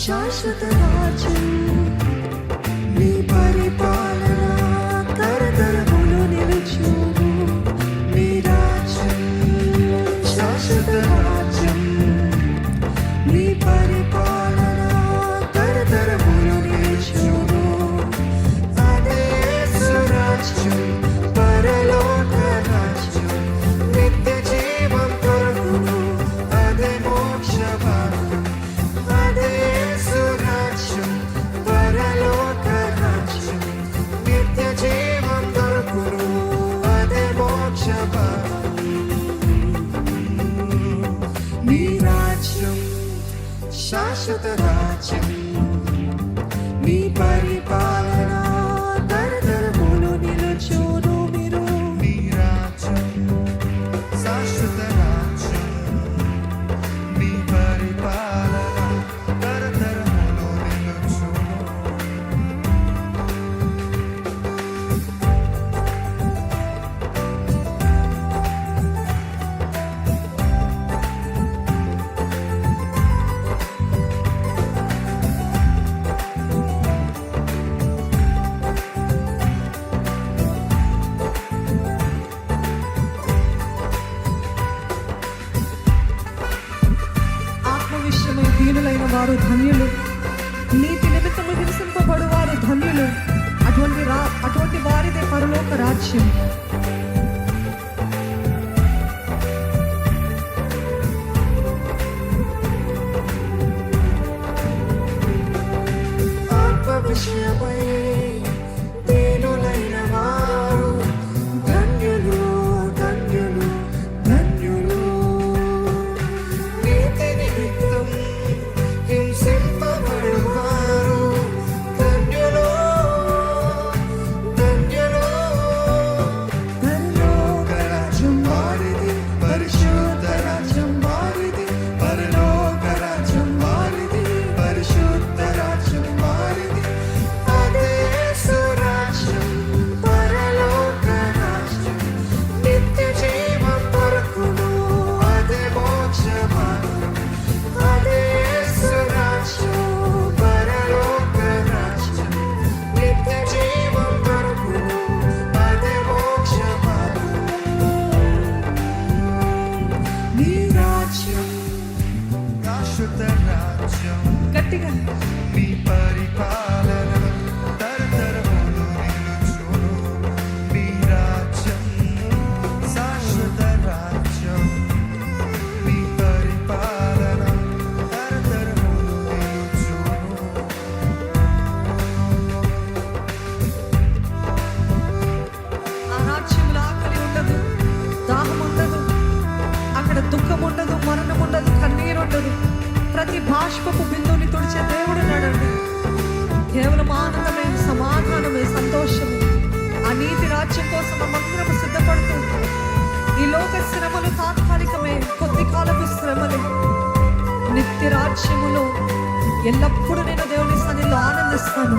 消失的季节 Maria. వారు ధన్యులు. నీతి నిమిత్తము హింసింపబడు వారు ధన్యులు. అటువంటి రా అటువంటి వారిదే పరలోక రాజ్యం. ప్రతి బాష్పపు బిందువుని తుడిచే దేవుడు నాడండి కేవలం ఆనందమే సమాధానమే సంతోషమే. ఆ నీతి రాజ్యం కోసం మనందరం సిద్ధపడుతూ ఈ లోక శ్రమలు తాత్కాలికమే కొద్ది కాలపు శ్రమలే. నిత్య రాజ్యములో ఎల్లప్పుడూ నేను దేవుని సన్నిలో ఆనందిస్తాను.